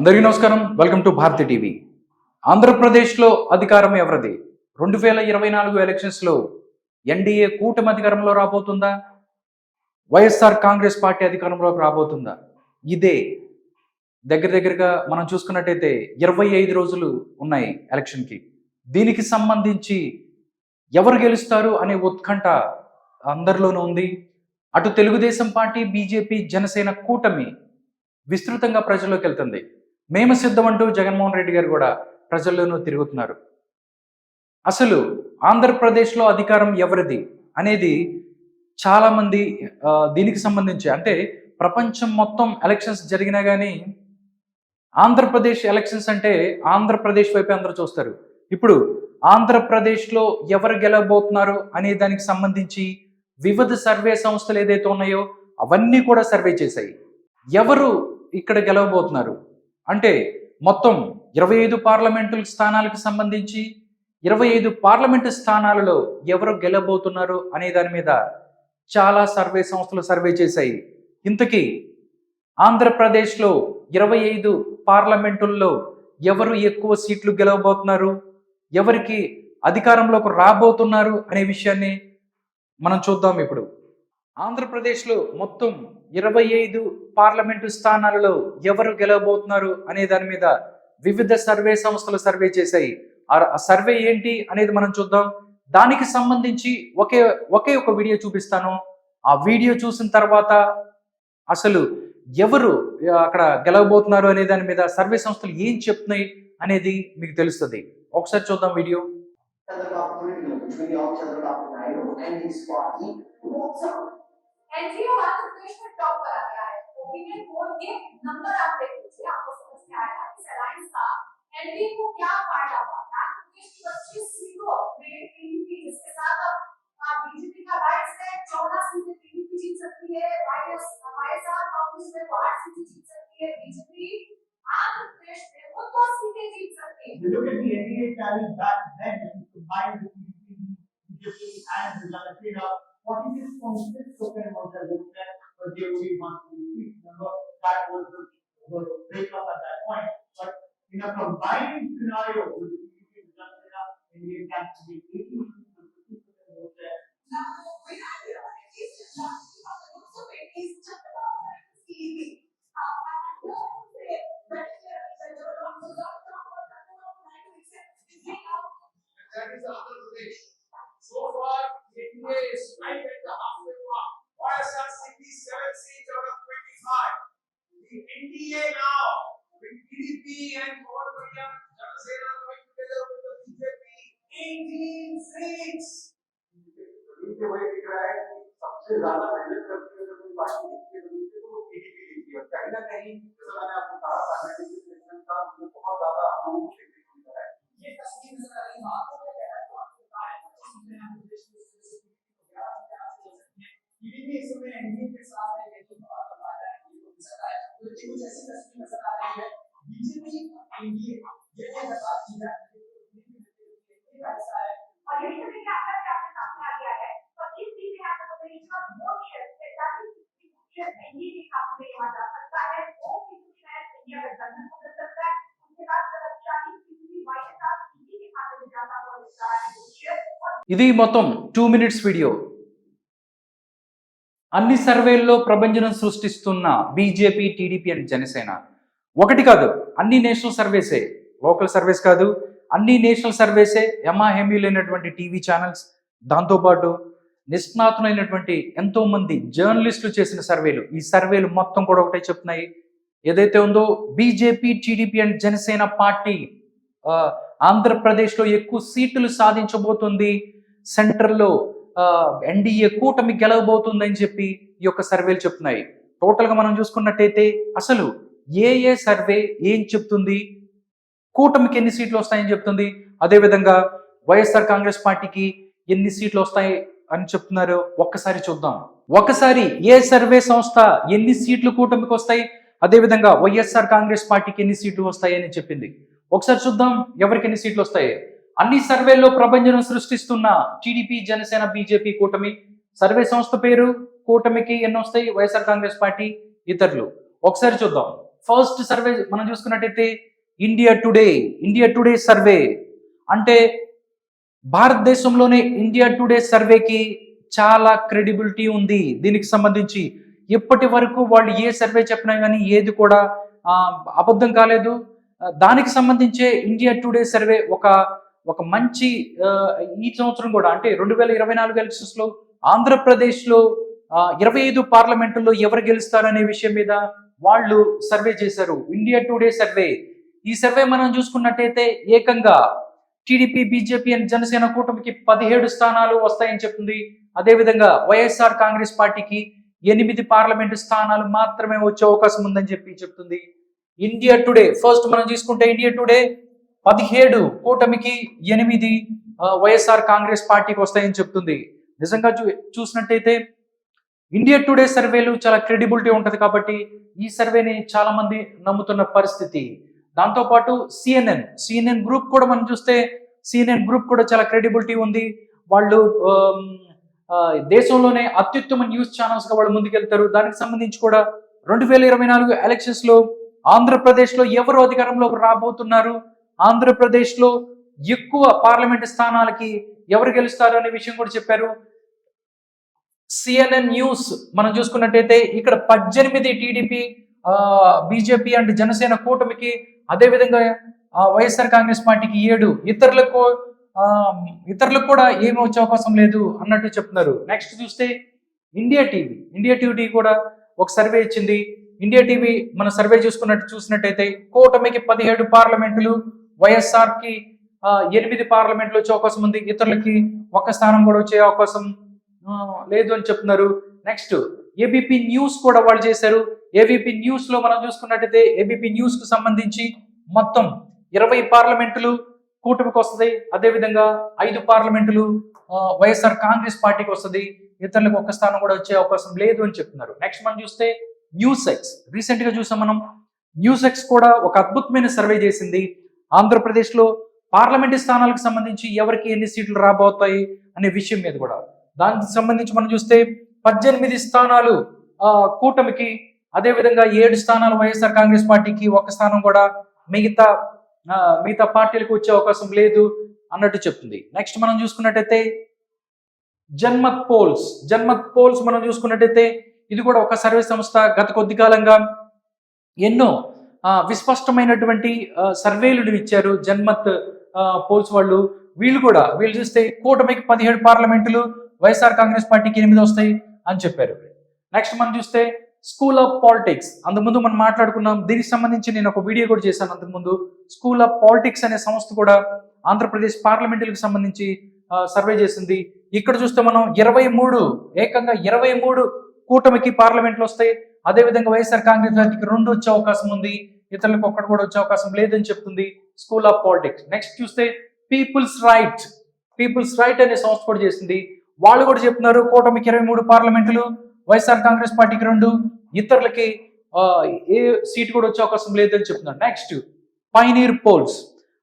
అందరికీ నమస్కారం. Welcome to Bharathi TV. ఆంధ్రప్రదేశ్లో అధికారం ఎవరిది? రెండు వేల ఇరవై నాలుగు ఎలక్షన్స్లో ఎన్డీఏ కూటమి అధికారంలో రాబోతుందా? వైఎస్ఆర్ కాంగ్రెస్ పార్టీ అధికారంలోకి రాబోతుందా? ఇదే దగ్గర దగ్గరగా మనం చూసుకున్నట్టయితే ఇరవై ఐదు రోజులు ఉన్నాయి ఎలక్షన్కి. దీనికి సంబంధించి ఎవరు గెలుస్తారు అనే ఉత్కంఠ అందరిలోనూ ఉంది. అటు తెలుగుదేశం పార్టీ బీజేపీ జనసేన కూటమి విస్తృతంగా ప్రజల్లోకి వెళ్తుంది. మేము సిద్ధమంటూ జగన్మోహన్ రెడ్డి గారు కూడా ప్రజల్లోనూ తిరుగుతున్నారు. అసలు ఆంధ్రప్రదేశ్లో అధికారం ఎవరిది అనేది చాలామంది దీనికి సంబంధించి అంటే ప్రపంచం మొత్తం ఎలక్షన్స్ జరిగినా కానీ ఆంధ్రప్రదేశ్ ఎలక్షన్స్ అంటే ఆంధ్రప్రదేశ్ వైపే అందరూ చూస్తారు. ఇప్పుడు ఆంధ్రప్రదేశ్లో ఎవరు గెలవబోతున్నారు అనే దానికి సంబంధించి వివిధ సర్వే సంస్థలు ఏదైతే ఉన్నాయో అవన్నీ కూడా సర్వే చేశాయి. ఎవరు ఇక్కడ గెలవబోతున్నారు? అంటే మొత్తం ఇరవై ఐదు పార్లమెంటు స్థానాలకు సంబంధించి ఇరవై ఐదు పార్లమెంటు స్థానాలలో ఎవరు గెలవబోతున్నారు అనే దాని మీద చాలా సర్వే సంస్థలు సర్వే చేశాయి. ఇంతకీ ఆంధ్రప్రదేశ్లో ఇరవై ఐదు పార్లమెంటుల్లో ఎవరు ఎక్కువ సీట్లు గెలవబోతున్నారు? ఎవరికి అధికారంలోకి రాబోతున్నారు అనే విషయాన్ని మనం చూద్దాం ఇప్పుడు. ఆంధ్రప్రదేశ్లో మొత్తం ఇరవై ఐదు పార్లమెంటు స్థానాలలో ఎవరు గెలవబోతున్నారు అనే దాని మీద వివిధ సర్వే సంస్థలు సర్వే చేశాయి. ఆ- సర్వే ఏంటి అనేది మనం చూద్దాం. దానికి సంబంధించి ఒకే ఒకే ఒక వీడియో చూపిస్తాను. ఆ వీడియో చూసిన తర్వాత అసలు ఎవరు అక్కడ గెలవబోతున్నారు అనే దాని మీద సర్వే సంస్థలు ఏం చెప్తున్నాయి అనేది మీకు తెలుస్తుంది. ఒకసారి చూద్దాం video. Chandrababu Naidu, between of Chandrababu NDA Uttar Pradesh में टॉप पर आ गया है। ओपिनियन पोल के नंबर आप देख लीजिए, आपको समझ में आएगा इस अलायंस का एनडीए को क्या फ़ायदा हुआ। आंध्र प्रदेश की पच्चीस सीटों में टीडीपी जिसके साथ अब बीजेपी का राइट्स है, चौदह सीटें टीडीपी जीत सकती है वाईएस वाईएसआर कांग्रेस में वो आठ सीटें जीत सकती है बीजेपी आंध्र प्रदेश में वो दो सीटें जीत सकती है। If you look at the up at that point. But in a combined scenario with the PPP resulted up in to be 80 to 50% more there. Now, we have. It's just it's just कहीं ना कहीं जैसे मैंने आपको कहा था medical का बहुत ज़्यादा हम लोगों ఇది మొత్తం టూ మినిట్స్ వీడియో అన్ని సర్వేల్లో ప్రభంజనం సృష్టిస్తున్న బీజేపీ టీడీపీ అండ్ జనసేన. ఒకటి కాదు అన్ని నేషనల్ సర్వేసే. లోకల్ సర్వేస్ కాదు అన్ని నేషనల్ సర్వేసే ఎమాహెమీ లేనటువంటి టీవీ ఛానల్స్. దాంతోపాటు నిష్ణాతులైనటువంటి ఎంతో మంది జర్నలిస్టులు చేసిన సర్వేలు. ఈ సర్వేలు మొత్తం కూడా ఒకటే చెప్తున్నాయి. ఏదైతే ఉందో BJP TDP and Janasena party ఆంధ్రప్రదేశ్లో ఎక్కువ సీట్లు సాధించబోతుంది. సెంటర్లో ఎన్డీఏ కూటమి గెలవబోతుందని చెప్పి ఈ యొక్క సర్వేలు చెప్తున్నాయి. టోటల్గా మనం చూసుకున్నట్టయితే అసలు ఏ ఏ సర్వే ఏం చెప్తుంది? కూటమికి ఎన్ని సీట్లు వస్తాయని చెప్తుంది? అదేవిధంగా వైఎస్ఆర్ కాంగ్రెస్ పార్టీకి ఎన్ని సీట్లు వస్తాయి అని చెప్తున్నారు? ఒక్కసారి చూద్దాం. ఒకసారి ఏ సర్వే సంస్థ ఎన్ని సీట్లు కూటమికి వస్తాయి? అదేవిధంగా వైఎస్ఆర్ కాంగ్రెస్ పార్టీకి ఎన్ని సీట్లు వస్తాయి అని చెప్పింది. ఒకసారి చూద్దాం ఎవరికి ఎన్ని సీట్లు వస్తాయి? అన్ని సర్వేల్లో ప్రభంజనం సృష్టిస్తున్న టీడీపీ జనసేన బీజేపీ కూటమి. సర్వే సంస్థ పేరు కూటమికి ఎన్ని వస్తాయి వైఎస్ఆర్ కాంగ్రెస్ పార్టీ ఇతరులు. ఒకసారి చూద్దాం. ఫస్ట్ సర్వే మనం చూసుకున్నట్టయితే India Today India Today survey. అంటే భారతదేశంలోనే ఇండియా టుడే సర్వేకి చాలా క్రెడిబిలిటీ ఉంది. దీనికి సంబంధించి ఇప్పటి వరకు వాళ్ళు ఏ సర్వే చెప్పినా కానీ ఏది కూడా అబద్ధం కాలేదు. దానికి సంబంధించే ఇండియా టుడే సర్వే ఒక ఒక మంచి ఈ సంవత్సరం కూడా అంటే రెండు వేల ఇరవై నాలుగు ఎలక్షన్స్లో ఆంధ్రప్రదేశ్లో ఇరవై ఐదు పార్లమెంటులో ఎవరు గెలుస్తారనే విషయం మీద వాళ్ళు సర్వే చేశారు. India Today survey. ఈ సర్వే మనం చూసుకున్నట్టయితే ఏకంగా టీడీపీ బీజేపీ అండ్ జనసేన కూటమికి పదిహేడు స్థానాలు వస్తాయని చెప్తుంది. అదేవిధంగా వైఎస్ఆర్ కాంగ్రెస్ పార్టీకి ఎనిమిది పార్లమెంటు స్థానాలు మాత్రమే వచ్చే అవకాశం ఉందని చెప్పి చెప్తుంది. ఇండియా టుడే ఫస్ట్ మనం తీసుకుంటే ఇండియా టుడే పదిహేడు కూటమికి ఎనిమిది వైఎస్ఆర్ కాంగ్రెస్ పార్టీకి వస్తాయని చెప్తుంది. నిజంగా చూ చూసినట్టయితే ఇండియా టుడే సర్వేలు చాలా క్రెడిబిలిటీ ఉంటుంది కాబట్టి ఈ సర్వేని చాలా మంది నమ్ముతున్న పరిస్థితి. దాంతోపాటు సిఎన్ఎన్ సిఎన్ఎన్ గ్రూప్ కూడా మనం చూస్తే సిఎన్ఎన్ గ్రూప్ కూడా చాలా క్రెడిబిలిటీ ఉంది. వాళ్ళు దేశంలోనే అత్యుత్తమ న్యూస్ ఛానల్స్గా వాళ్ళు ముందుకెళ్తారు. దానికి సంబంధించి కూడా రెండు వేల ఇరవై నాలుగు ఎలక్షన్స్లో ఆంధ్రప్రదేశ్లో ఎవరు అధికారంలోకి రాబోతున్నారు? ఆంధ్రప్రదేశ్లో ఎక్కువ పార్లమెంట్ స్థానాలకి ఎవరు గెలుస్తారు అనే విషయం కూడా చెప్పారు. సిఎన్ఎన్ న్యూస్ మనం చూసుకున్నట్టయితే ఇక్కడ పద్దెనిమిది టీడీపీ బీజేపీ అండ్ జనసేన కూటమికి అదేవిధంగా ఆ, వైఎస్ఆర్ కాంగ్రెస్ పార్టీకి ఏడు. ఇతరులకు ఇతరులకు కూడా ఏమి వచ్చే అవకాశం లేదు అన్నట్టు చెప్తున్నారు. నెక్స్ట్ చూస్తే ఇండియా టీవీ ఇండియా టీవీ కూడా ఒక సర్వే ఇచ్చింది. ఇండియా టీవీ మన సర్వే చూసుకున్నట్టు చూసినట్టయితే కూటమికి పదిహేడు పార్లమెంటులు వైఎస్ఆర్కి ఎనిమిది పార్లమెంట్లు వచ్చే అవకాశం ఉంది. ఇతరులకి ఒక్క స్థానం కూడా వచ్చే అవకాశం లేదు అని చెప్తున్నారు. నెక్స్ట్ ఏబీపీ న్యూస్ కూడా వాళ్ళు చేశారు. ఏబీపీ న్యూస్లో మనం చూసుకున్నట్టయితే ఏబీపీ న్యూస్కు సంబంధించి మొత్తం ఇరవై పార్లమెంటులు కూటమికి వస్తుంది. అదేవిధంగా ఐదు పార్లమెంటులు వైఎస్ఆర్ కాంగ్రెస్ పార్టీకి వస్తుంది. ఇతరులకు ఒక్క స్థానం కూడా వచ్చే అవకాశం లేదు అని చెప్తున్నారు. నెక్స్ట్ మనం చూస్తే న్యూస్ ఎక్స్. రీసెంట్గా చూసాం మనం. న్యూస్ ఎక్స్ కూడా ఒక అద్భుతమైన సర్వే చేసింది. ఆంధ్రప్రదేశ్లో పార్లమెంటు పార్లమెంట్ స్థానాలకు సంబంధించి ఎవరికి ఎన్ని సీట్లు రాబోతాయి అనే విషయం మీద కూడా. దానికి సంబంధించి మనం చూస్తే పద్దెనిమిది స్థానాలు కూటమికి అదేవిధంగా ఏడు స్థానాలు వైఎస్ఆర్ కాంగ్రెస్ పార్టీకి ఒక స్థానం కూడా మిగతా మిగతా పార్టీలకు వచ్చే అవకాశం లేదు అన్నట్టు చెప్తుంది. నెక్స్ట్ మనం చూసుకున్నట్టయితే జన్మత్ పోల్స్. జన్మత్ పోల్స్ మనం చూసుకున్నట్టయితే ఇది కూడా ఒక సర్వే సంస్థ గత కొద్ది కాలంగా ఎన్నో విస్పష్టమైనటువంటి సర్వేలు ఇచ్చారు జన్మత్ పోల్స్ వాళ్ళు. వీళ్ళు కూడా వీళ్ళు చూస్తే కూటమికి పదిహేడు పార్లమెంటులు వైఎస్ఆర్ కాంగ్రెస్ పార్టీకి ఎనిమిది వస్తాయి అని చెప్పారు. నెక్స్ట్ మనం చూస్తే స్కూల్ ఆఫ్ పాలిటిక్స్. అంతకుముందు మనం మాట్లాడుకున్నాం దీనికి సంబంధించి నేను ఒక వీడియో కూడా చేశాను అంతకుముందు. స్కూల్ ఆఫ్ పాలిటిక్స్ అనే సంస్థ కూడా ఆంధ్రప్రదేశ్ పార్లమెంటులకు సంబంధించి సర్వే చేసింది. ఇక్కడ చూస్తే మనం ఇరవై మూడు ఏకంగా ఇరవై మూడు కూటమికి పార్లమెంట్లు వస్తాయి. అదేవిధంగా వైఎస్ఆర్ కాంగ్రెస్ పార్టీకి రెండు వచ్చే అవకాశం ఉంది. ఇతరులకు ఒక్కటి కూడా వచ్చే అవకాశం లేదని చెప్తుంది స్కూల్ ఆఫ్ పాలిటిక్స్. నెక్స్ట్ చూస్తే పీపుల్స్ రైట్. పీపుల్స్ రైట్ అనే సంస్థ కూడా చేసింది. వాళ్ళు కూడా చెప్తున్నారు కూటమికి ఇరవై మూడు పార్లమెంటులు వైఎస్ఆర్ కాంగ్రెస్ పార్టీకి రెండు ఇతరులకి ఏ సీట్ కూడా వచ్చే అవకాశం లేదని చెప్తున్నారు. Next pioneer polls.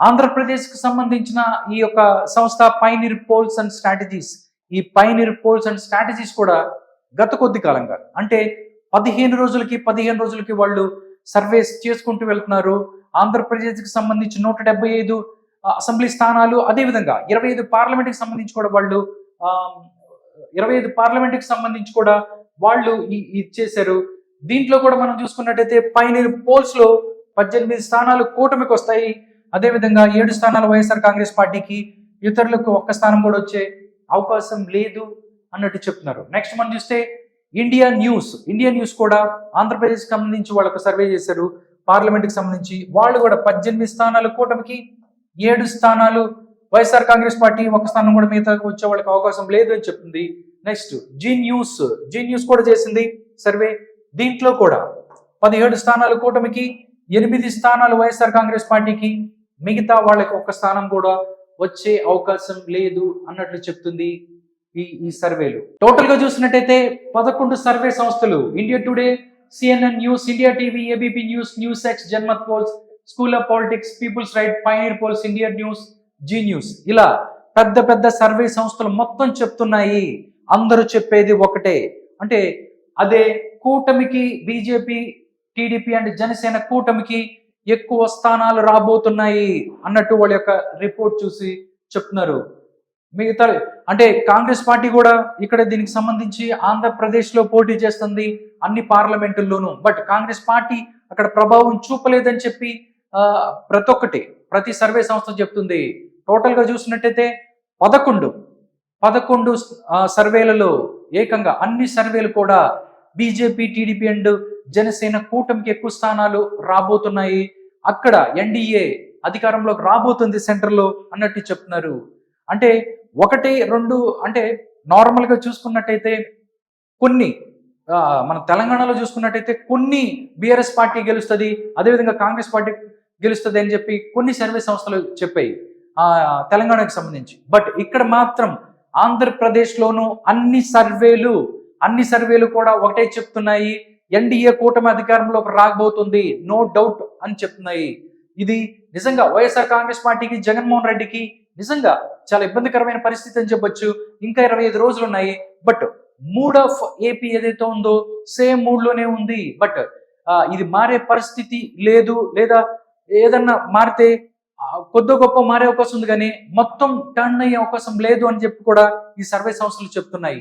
ఆంధ్రప్రదేశ్కి సంబంధించిన ఈ యొక్క సంస్థ పైనీర్ పోల్స్ అండ్ స్ట్రాటజీస్. ఈ పైనీర్ పోల్స్ అండ్ స్ట్రాటజీస్ కూడా గత కొద్ది కాలంగా అంటే పదిహేను రోజులకి పదిహేను రోజులకి వాళ్ళు సర్వేస్ చేసుకుంటూ వెళ్తున్నారు. ఆంధ్రప్రదేశ్కి సంబంధించి నూట డెబ్బై ఐదు అసెంబ్లీ స్థానాలు అదేవిధంగా ఇరవై ఐదు పార్లమెంట్కి సంబంధించి కూడా వాళ్ళు ఇరవై ఐదు పార్లమెంట్కి సంబంధించి కూడా వాళ్ళు ఇచ్చేశారు ఇది చేశారు. దీంట్లో కూడా మనం చూసుకున్నట్టయితే పైన పోల్స్లో పద్దెనిమిది స్థానాలు కూటమికి వస్తాయి. అదేవిధంగా ఏడు స్థానాలు వైఎస్ఆర్ కాంగ్రెస్ పార్టీకి ఇతరులకు ఒక్క స్థానం కూడా వచ్చే అవకాశం లేదు అన్నట్టు చెప్తున్నారు. నెక్స్ట్ మనం చూస్తే ఇండియా న్యూస్ ఇండియా న్యూస్ కూడా ఆంధ్రప్రదేశ్ సంబంధించి వాళ్ళకు సర్వే చేశారు. పార్లమెంట్కి సంబంధించి వాళ్ళు కూడా పద్దెనిమిది స్థానాలు కూటమికి ఏడు స్థానాలు. వైఎస్ఆర్ కాంగ్రెస్ పార్టీ ఒక స్థానం కూడా మిగతా వచ్చే వాళ్ళకి అవకాశం లేదు అని చెప్తుంది next Zee News Zee News కూడా చేసింది సర్వే. దీంట్లో కూడా పదిహేడు స్థానాలు కూటమికి ఎనిమిది స్థానాలు వైఎస్ఆర్ కాంగ్రెస్ పార్టీకి మిగతా వాళ్ళకి ఒక స్థానం కూడా వచ్చే అవకాశం లేదు అన్నట్లు చెప్తుంది. ఈ ఈ సర్వేలు. టోటల్గా చూసినట్టయితే పదకొండు సర్వే సంస్థలు. India Today CNN News India TV ABP News News X Janmat polls school of politics people's right pioneer polls India News Zee News ఇలా పెద్ద పెద్ద సర్వే సంస్థలు మొత్తం చెప్తున్నాయి. అందరూ చెప్పేది ఒకటే. అంటే అదే కూటమికి బీజేపీ టీడీపీ అండ్ జనసేన కూటమికి ఎక్కువ స్థానాలు రాబోతున్నాయి అన్నట్టు వాళ్ళ యొక్క రిపోర్ట్ చూసి చెప్తున్నారు. మిగతా అంటే కాంగ్రెస్ పార్టీ కూడా ఇక్కడ దీనికి సంబంధించి ఆంధ్రప్రదేశ్లో పోటీ చేస్తుంది అన్ని పార్లమెంటుల్లోనూ. బట్ కాంగ్రెస్ పార్టీ అక్కడ ప్రభావం చూపలేదని చెప్పి ప్రతి ఒక్కటి ప్రతి సర్వే సంస్థ చెప్తుంది. టోటల్గా చూసినట్టయితే పదకొండు పదకొండు సర్వేలలో ఏకంగా అన్ని సర్వేలు కూడా బీజేపీ టీడీపీ అండ్ జనసేన కూటమికి ఎక్కువ స్థానాలు రాబోతున్నాయి. అక్కడ ఎన్డీఏ అధికారంలోకి రాబోతుంది సెంటర్లో అన్నట్టు చెప్తున్నారు. అంటే ఒకటి రెండు అంటే నార్మల్గా చూసుకున్నట్టయితే కొన్ని మన తెలంగాణలో చూసుకున్నట్టయితే కొన్ని బీఆర్ఎస్ పార్టీ గెలుస్తుంది అదేవిధంగా కాంగ్రెస్ పార్టీ గెలుస్తుంది అని చెప్పి కొన్ని సర్వే సంస్థలు చెప్పాయి తెలంగాణకు సంబంధించి. బట్ ఇక్కడ మాత్రం ఆంధ్రప్రదేశ్లోను అన్ని సర్వేలు అన్ని సర్వేలు కూడా ఒకటే చెప్తున్నాయి ఎన్డీఏ కూటమి అధికారంలోకి రాకబోతుంది నో డౌట్ అని చెప్తున్నాయి. ఇది నిజంగా వైఎస్ఆర్ కాంగ్రెస్ పార్టీకి జగన్మోహన్ రెడ్డికి నిజంగా చాలా ఇబ్బందికరమైన పరిస్థితి అని చెప్పొచ్చు. ఇంకా ఇరవై ఐదు రోజులు ఉన్నాయి. బట్ మూడ్ ఆఫ్ ఏపీ ఏదైతే ఉందో సేమ్ మూడ్లోనే ఉంది. బట్ ఇది మారే పరిస్థితి లేదు. లేదా ఏదన్నా మారితే కొద్ది గొప్ప మారే అవకాశం ఉంది కానీ మొత్తం టర్న్ అయ్యే అవకాశం లేదు అని చెప్పి కూడా ఈ సర్వే సంస్థలు చెప్తున్నాయి.